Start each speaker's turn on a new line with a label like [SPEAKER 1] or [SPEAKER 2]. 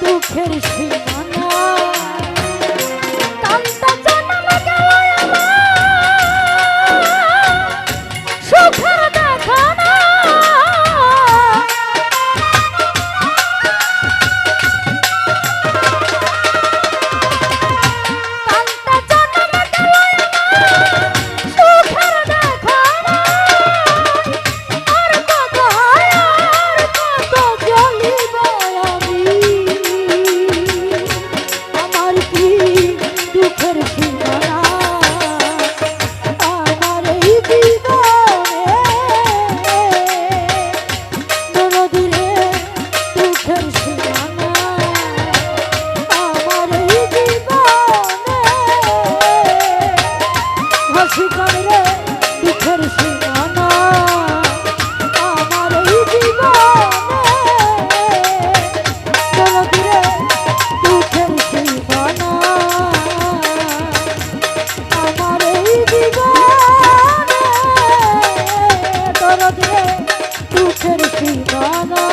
[SPEAKER 1] দুঃখের সীমানা বাজে দুঃখের ঠিকানা